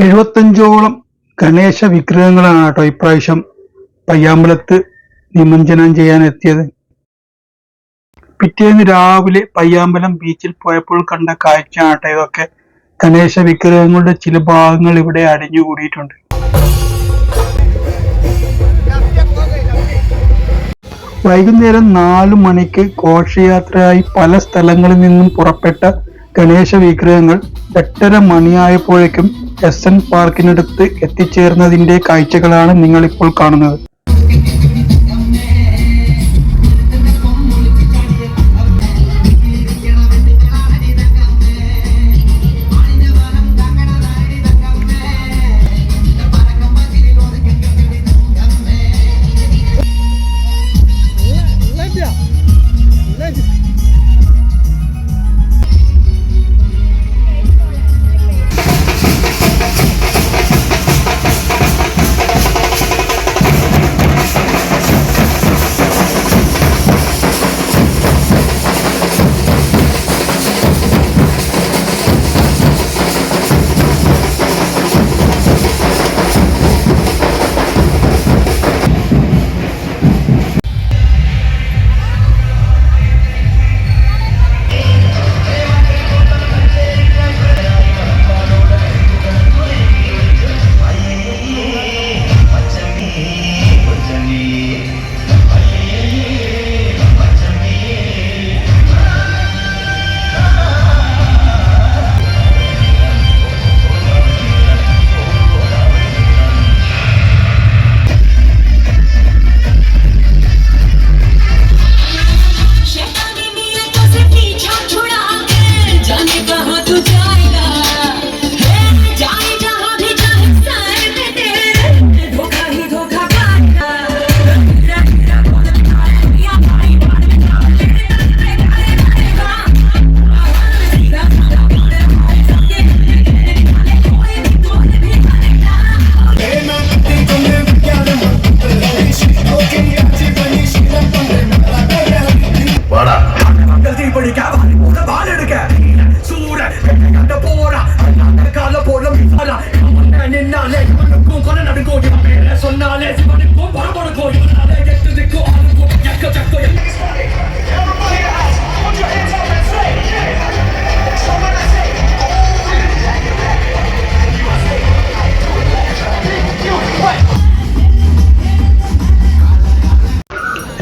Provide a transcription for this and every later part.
എഴുപത്തഞ്ചോളം ഗണേശ വിഗ്രഹങ്ങളാണ് കേട്ടോ ഇപ്രാവശ്യം പയ്യാമ്പലത്ത് നിമഞ്ജനം ചെയ്യാൻ എത്തിയത് പിറ്റേന്ന് രാവിലെ പയ്യാമ്പലം ബീച്ചിൽ പോയപ്പോൾ കണ്ട കാഴ്ചയാണ് കേട്ടോ ഇതൊക്കെ. ഗണേശ വിഗ്രഹങ്ങളുടെ ചില ഭാഗങ്ങൾ ഇവിടെ അടിഞ്ഞുകൂടിയിട്ടുണ്ട്. വൈകുന്നേരം നാലു മണിക്ക് ഘോഷയാത്രയായി പല സ്ഥലങ്ങളിൽ നിന്നും പുറപ്പെട്ട ഗണേശ വിഗ്രഹങ്ങൾ എട്ടര മണിയായപ്പോഴേക്കും എസ് എൻ പാർക്കിനടുത്ത് എത്തിച്ചേർന്നതിന്റെ കാഴ്ചകളാണ് നിങ്ങളിപ്പോൾ കാണുന്നത്.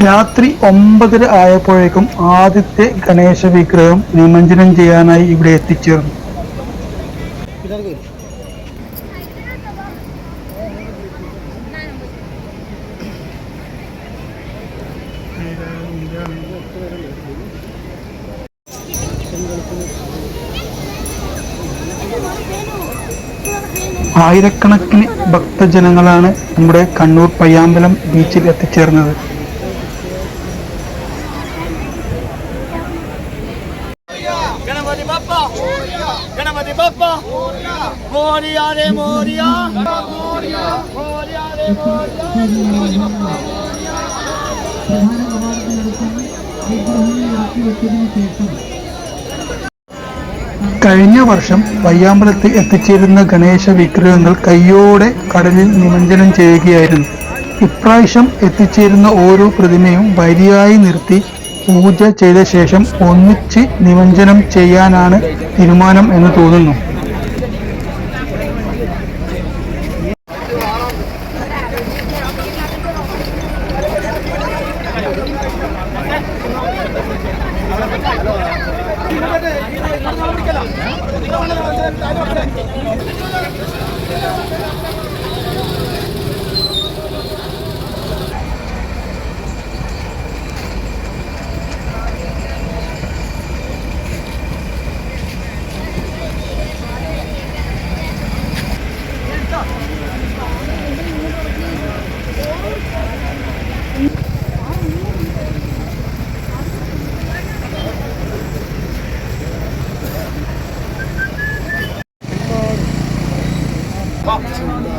രാത്രി ഒമ്പതര ആയപ്പോഴേക്കും ആദ്യത്തെ ഗണേശ വിഗ്രഹം നിമഞ്ജനം ചെയ്യാനായി ഇവിടെ എത്തിച്ചേർന്നു. ആയിരക്കണക്കിന് ഭക്തജനങ്ങളാണ് നമ്മുടെ കണ്ണൂർ പയ്യാമ്പലം ബീച്ചിൽ എത്തിച്ചേർന്നത്. മോരിയ രേ മോരിയ മോരിയ മോരിയ രേ കഴിഞ്ഞ വർഷം വയ്യാമ്പലത്ത് എത്തിച്ചേരുന്ന ഗണേശ വിഗ്രഹങ്ങൾ കയ്യോടെ കടലിൽ നിമഞ്ജനം ചെയ്യുകയായിരുന്നു. ഇപ്രാവശ്യം എത്തിച്ചേരുന്ന ഓരോ പ്രതിമയും വരിയായി നിർത്തി പൂജ ചെയ്ത ശേഷം ഒന്നിച്ച് നിമഞ്ജനം ചെയ്യാനാണ് തീരുമാനം എന്ന് തോന്നുന്നു. ¡Vamos! ¡Vamos! ¡Vamos!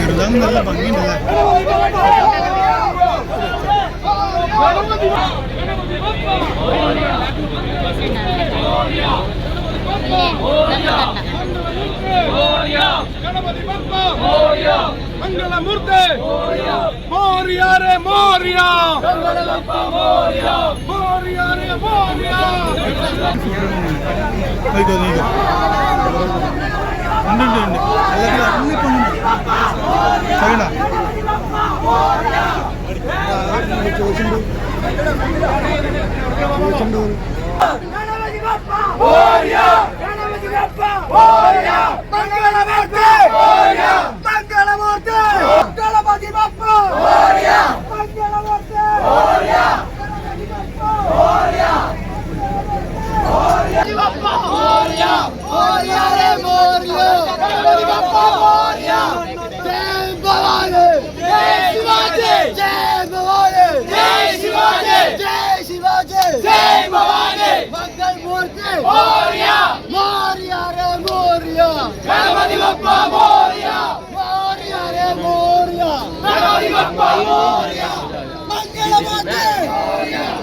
വെള്ളം നല്ല ഭംഗിയുണ്ടല്ലേ ഓടിയ ಗಣಪತಿ ಬಪ್ಪ ಮಂಗಳಮೂರ್ತಿ ಮೋರ್ಯ ರೇ ಮೋರ್ಯ ಮೋರ್ಯ ರೇ Morya Moria! Moria! Moria! Moria! Moria!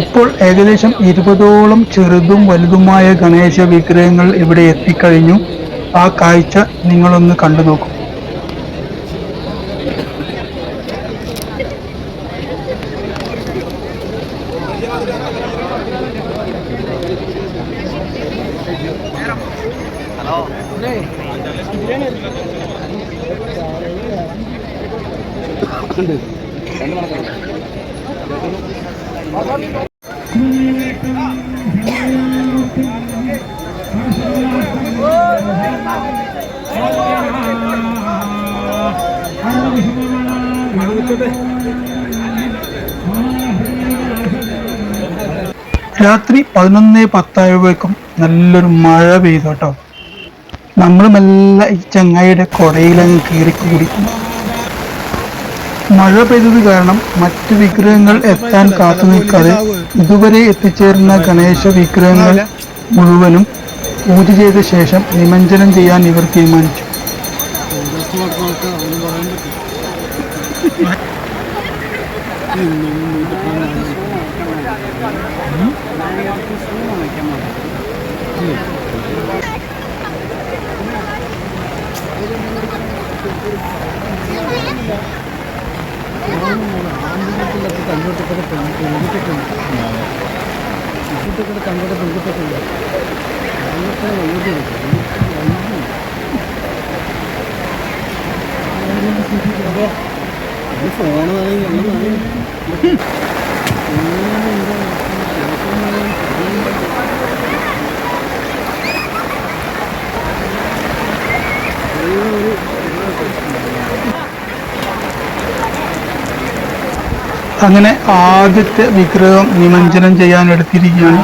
ഇപ്പോൾ ഏകദേശം ഇരുപതോളം ചെറുതും വലുതുമായ ഗണേശ വിഗ്രഹങ്ങൾ ഇവിടെ എത്തിക്കഴിഞ്ഞു. ആ കാഴ്ച നിങ്ങളൊന്ന് കണ്ടു നോക്കും. നോക്കൂ രാത്രി പതിനൊന്ന് പത്തായപ്പോഴേക്കും നല്ലൊരു മഴ പെയ്തു കേട്ടോ. നമ്മൾ മെല്ലെ ഈ ചങ്ങായിയുടെ കൊടയിലങ്ങ് കയറി കുടിക്കും മഴ പെയ്തത് കാരണം മറ്റ് വിഗ്രഹങ്ങൾ എത്താൻ കാത്തു നിൽക്കാതെ ഇതുവരെ എത്തിച്ചേർന്ന ഗണേശ വിഗ്രഹങ്ങൾ മുഴുവനും പൂജ ചെയ്ത ശേഷം നിമഞ്ജനം ചെയ്യാൻ ഇവർ തീരുമാനിച്ചു. അങ്ങനെ ആദ്യത്തെ വിഗ്രഹം നിമഞ്ജനം ചെയ്യാൻ എടുത്തിരിക്കുകയാണ്.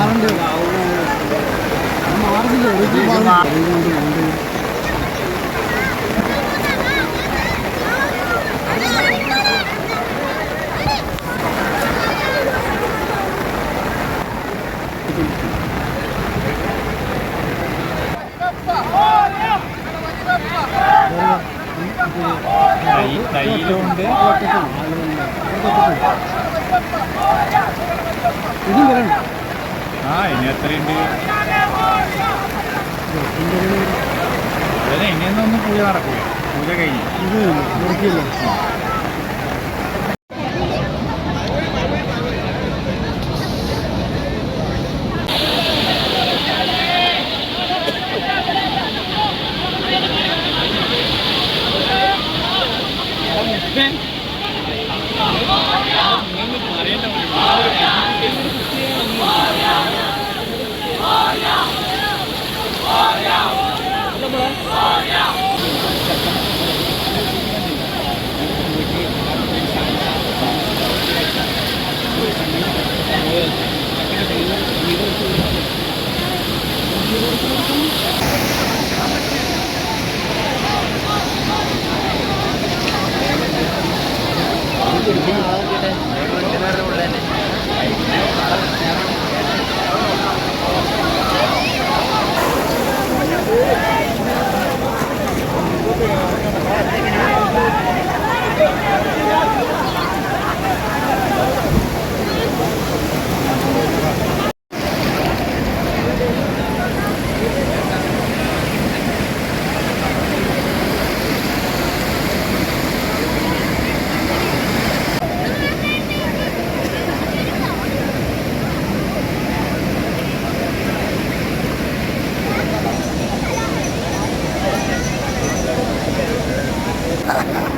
ആ ഇനി എത്രയുണ്ട്? ഇനിയൊന്നും പൂജ നടക്കൂല. പൂജ കഴിഞ്ഞു. ഇത് ¡Vamos! Ha, ha, ha.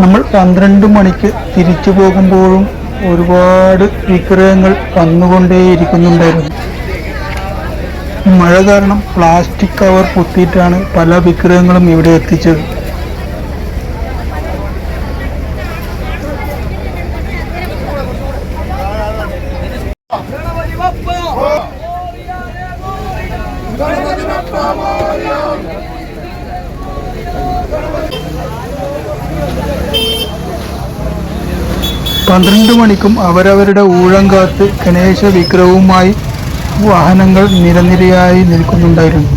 നമ്മൾ പന്ത്രണ്ട് മണിക്ക് തിരിച്ചു പോകുമ്പോഴും ഒരുപാട് വിഗ്രഹങ്ങൾ വന്നുകൊണ്ടേയിരിക്കുന്നുണ്ടായിരുന്നു. മഴ കാരണം പ്ലാസ്റ്റിക് കവർ കുത്തിയിട്ടാണ് പല വിഗ്രഹങ്ങളും ഇവിടെ എത്തിച്ചത്. പന്ത്രണ്ട് മണിക്കും അവരവരുടെ ഊഴം കാത്ത് ഗണേശ വിഗ്രഹവുമായി വാഹനങ്ങൾ നിരനിരയായി നിൽക്കുന്നുണ്ടായിരുന്നു.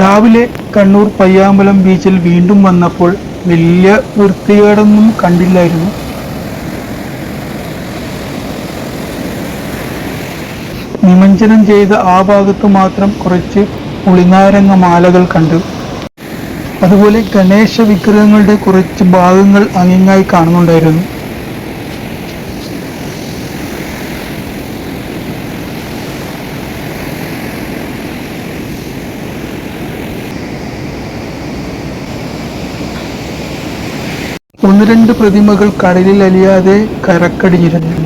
രാവിലെ കണ്ണൂർ പയ്യാമ്പലം ബീച്ചിൽ വീണ്ടും വന്നപ്പോൾ വലിയ വൃത്തികേടൊന്നും കണ്ടില്ലായിരുന്നു. നിമഞ്ജനം ചെയ്ത ആ ഭാഗത്ത് മാത്രം കുറച്ച് പുളിനാരങ്ങ മാലകൾ കണ്ടു. അതുപോലെ ഗണേശ വിഗ്രഹങ്ങളുടെ കുറച്ച് ഭാഗങ്ങൾ അങ്ങിങ്ങായി കാണുന്നുണ്ടായിരുന്നു. ഒന്ന് രണ്ട് പ്രതിമകൾ കടലിൽ അലിയാതെ കരക്കടിഞ്ഞിരുന്നു.